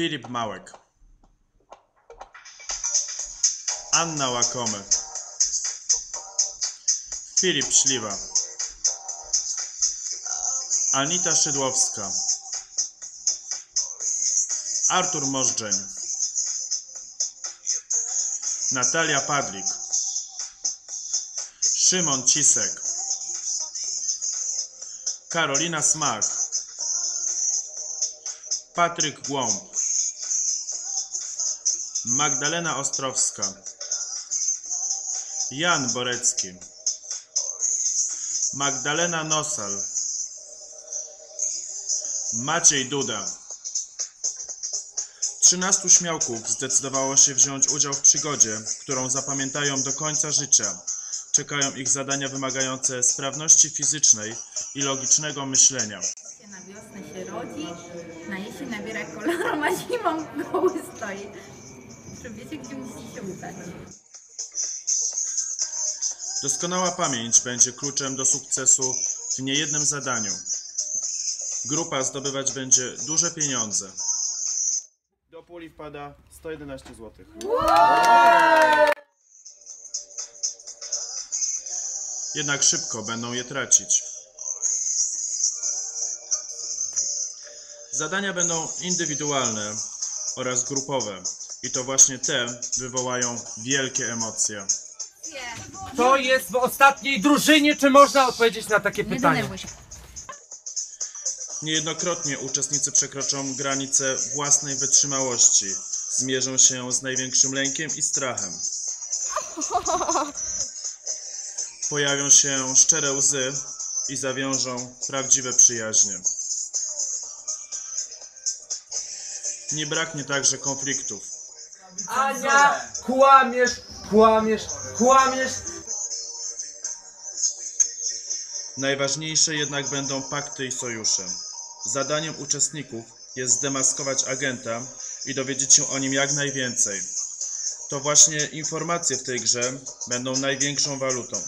Filip Małek. Anna Łakomy. Filip Śliwa. Anita Szydłowska. Artur Możdżeń. Natalia Padlik. Szymon Cisek. Karolina Smach. Patryk Głąb. Magdalena Ostrowska. Jan Borecki. Magdalena Nosal. Maciej Duda. 13 śmiałków zdecydowało się wziąć udział w przygodzie, którą zapamiętają do końca życia. Czekają ich zadania wymagające sprawności fizycznej i logicznego myślenia. na wiosnę się rodzi, na jesień nabiera koloru, a zimą goły stoi. Czy wiecie, gdzie musicie się udać? Doskonała pamięć będzie kluczem do sukcesu w niejednym zadaniu. Grupa zdobywać będzie duże pieniądze. Do puli wpada 111 zł. Jednak szybko będą je tracić. Zadania będą indywidualne oraz grupowe i to właśnie te wywołają wielkie emocje. Kto jest w ostatniej drużynie? Czy można odpowiedzieć na takie Nie pytanie? denerwuj się. Niejednokrotnie uczestnicy przekroczą granice własnej wytrzymałości, zmierzą się z największym lękiem i strachem. Pojawią się szczere łzy i zawiążą prawdziwe przyjaźnie. Nie braknie także konfliktów. Ania, kłamiesz, kłamiesz, kłamiesz. Najważniejsze jednak będą pakty i sojusze. Zadaniem uczestników jest zdemaskować agenta i dowiedzieć się o nim jak najwięcej. To właśnie informacje w tej grze będą największą walutą.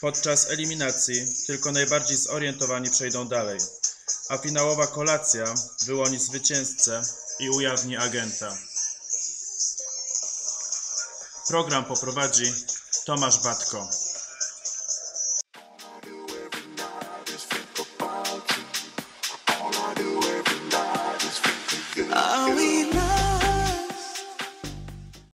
Podczas eliminacji tylko najbardziej zorientowani przejdą dalej, a finałowa kolacja wyłoni zwycięzcę i ujawni agenta. Program poprowadzi Tomasz Batko.